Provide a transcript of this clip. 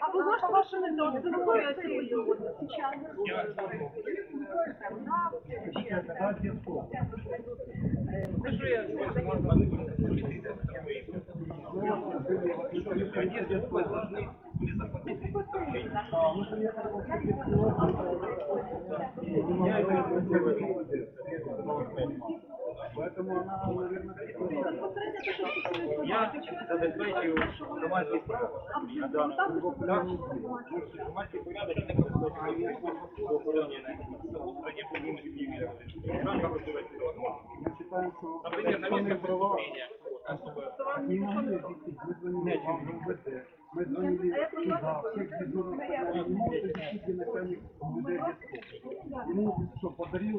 А вы можете ваши методы сейчас? Я забезпечую громадський порядок. на даному Так, громадський порядок і не проходить охороні на устрані подібних дій. Ранка працювати. Наприклад, на місце преступлення особи Мы звонили туда, Ему что, подарил